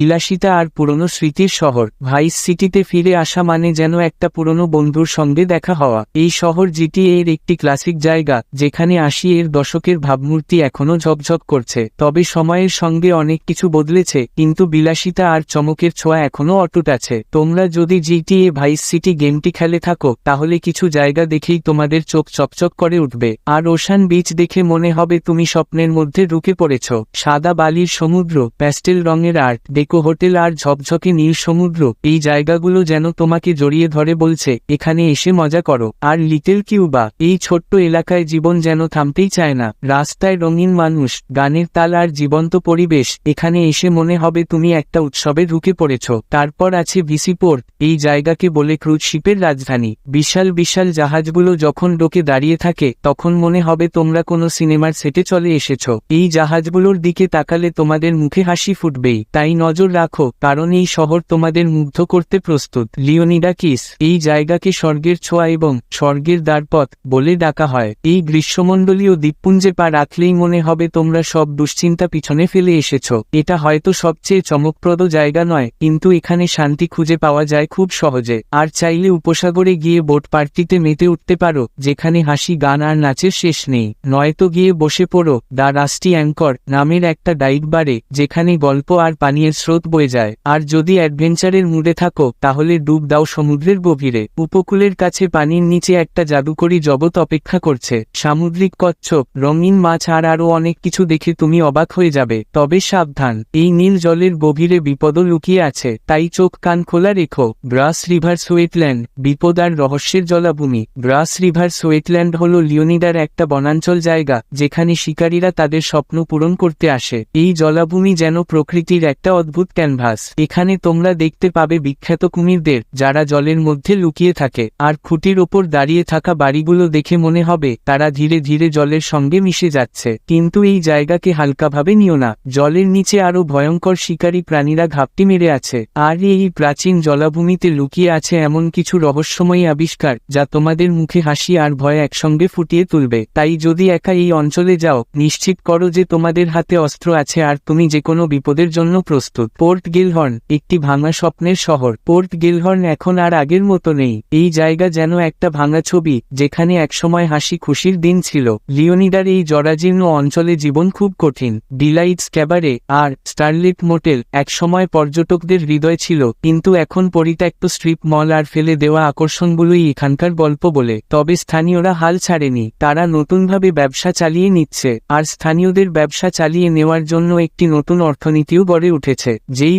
বিলাসিতা আর পুরনো স্মৃতির শহর, ভাইস সিটিতে ফিরে আসা মানে যেন একটা পুরনো বন্ধুর সঙ্গে দেখা হওয়া। এই শহর জিটি এর একটি ক্লাসিক জায়গা, যেখানে আশি এর দশকের ভাবমূর্তি এখনও ঝকঝক করছে। তবে সময়ের সঙ্গে অনেক কিছু বদলেছে, কিন্তু বিলাসিতা আর চমকের ছোঁয়া এখনও অটুট আছে। তোমরা যদি জিটি এ ভাইস সিটি গেমটি খেলে থাকো, তাহলে কিছু জায়গা দেখেই তোমাদের চোখ চকচক করে উঠবে। আর ওশান বিচ দেখে মনে হবে তুমি স্বপ্নের মধ্যে ঢুকে পড়েছ। সাদা বালির সমুদ্র, প্যাস্টেল রঙের আর্ট ডেকো হোটেল আর ঝকঝকে নীল সমুদ্র, এই জায়গাগুলো যেন তোমাকে জড়িয়ে ধরে বলছে, এখানে এসে মজা করো। আর লিটল কিউবা, এই ছোট্ট এলাকায় জীবন যেন থামতেই চায় না। রাস্তায় রঙিন মানুষ, গানের তাল আর জীবন্ত পরিবেশ, এখানে এসে মনে হবে তুমি একটা উৎসবে ঢুকে পড়েছ। তারপর আছে ভিসি পোর্ট, এই জায়গাকে বলে ক্রুজ শিপের রাজধানী। বিশাল বিশাল জাহাজগুলো যখন ডোকে দাঁড়িয়ে থাকে, তখন মনে হবে তোমরা কোনো সিনেমার সেটে চলে এসেছ। এই জাহাজগুলোর দিকে তাকালে তোমাদের মুখে হাসি ফুটবেই, তাই নজর রাখো, কারণ এই শহর তোমাদের মুগ্ধ করতে প্রস্তুত। লিওনিডা কিস এই জায়গাকে স্বর্গের ছোঁয়া এবং স্বর্গের দ্বারপথ বলে ডাকা হয়। এই গ্রীষ্মমণ্ডলীয় দ্বীপপুঞ্জে পা রাখলেই মনে হবে তোমরা সব দুশ্চিন্তা পিছনে ফেলে এসেছ। এটা হয়তো সবচেয়ে চমকপ্রদ জায়গা নয়, কিন্তু এখানে শান্তি খুঁজে পাওয়া যায় খুব সহজে। আর চাইলে উপসাগরে গিয়ে বোট পার্টিতে মেতে উঠতে পারো, যেখানে হাসি, গান আর নাচের শেষ নেই। নয়তো গিয়ে বসে পড়ো, দ্য রাস্টি অ্যাঙ্কর নামের একটা ডাইট বারে, যেখানে গল্প আর পানীয়ের স্রোত বয়ে যায়। আর যদি অ্যাডভেঞ্চারের মুডে থাকো, তাহলে ডুব দাও সমুদ্রের গভীরে। উপকূলের কাছে পানির নিচে একটা জাদুকরী জগৎ অপেক্ষা করছে। সামুদ্রিক কচ্ছপ, রঙিন মাছ আর আরও অনেক কিছু দেখে তুমি অবাক হয়ে যাবে। তবে সাবধান, এই নীল জলের গভীরে বিপদও লুকিয়ে আছে। তাই চোখ কান খোলা রেখো। ব্রাস রিভার সোয়েটল্যান্ড, বিপদ আর রহস্যের জলাভূমি। ব্রাস রিভার সোয়েটল্যান্ড হল লিওনিডার একটা বনাঞ্চল জায়গা, যেখানে শিকারীরা তাদের স্বপ্ন পূরণ করতে আসে। এই জলাভূমি যেন প্রকৃতির একটা অদ্ভুত ক্যানভাস। এখানে তোমরা দেখতে পাবে বিখ্যাত কুমিরদের, যারা জলের মধ্যে লুকিয়ে থাকে, আর খুঁটির ওপর দাঁড়িয়ে থাকা বাড়িগুলো দেখে মনে হবে, তারা ধীরে ধীরে জলের সঙ্গে মিশে যাচ্ছে। কিন্তু এই জায়গাকে হালকাভাবে নিও না, জলের নিচে আরও ভয়ঙ্কর শিকারী প্রাণীরা ঘাপটি মেরে আছে। আর এই প্রাচীন জলাভূমিতে লুকিয়ে আছে এমন কিছু রহস্যময়ী আবিষ্কার, যা তোমাদের মুখে হাসি আর ভয় একসঙ্গে ফুটিয়ে তুলবে। তাই যদি একা এই অঞ্চলে যাও, নিশ্চিত করো যে তোমাদের হাতে অস্ত্র আছে আর তুমি যে কোনো বিপদের জন্য প্রস্তুত। পোর্ট গিলহর্ন, একটি ভাঙা স্বপ্নের শহর। পোর্ট গিলহর্ন এখন আর আগের মতো নেই। এই জায়গা যেন একটা ভাঙা ছবি, যেখানে একসময় হাসি খুশির দিন ছিল। লিওনিডার এই জরাজীর্ণ অঞ্চলে জীবন খুব কঠিন। ডিলাইটস ক্যাবারে আর স্টারলিট মোটেল একসময় পর্যটকদের হৃদয় ছিল, কিন্তু এখন পরিত্যক্ত স্ট্রিপ মল আর ফেলে দেওয়া আকর্ষণগুলোই এখানকার গল্প বলে। তবে স্থানীয়রা হাল ছাড়েনি। তারা নতুনভাবে ব্যবসা চালিয়ে নিচ্ছে। আর স্থানীয়দের ব্যবসা চালিয়ে নেওয়ার জন্য একটি নতুন অর্থনীতিও গড়ে উঠেছে। যেই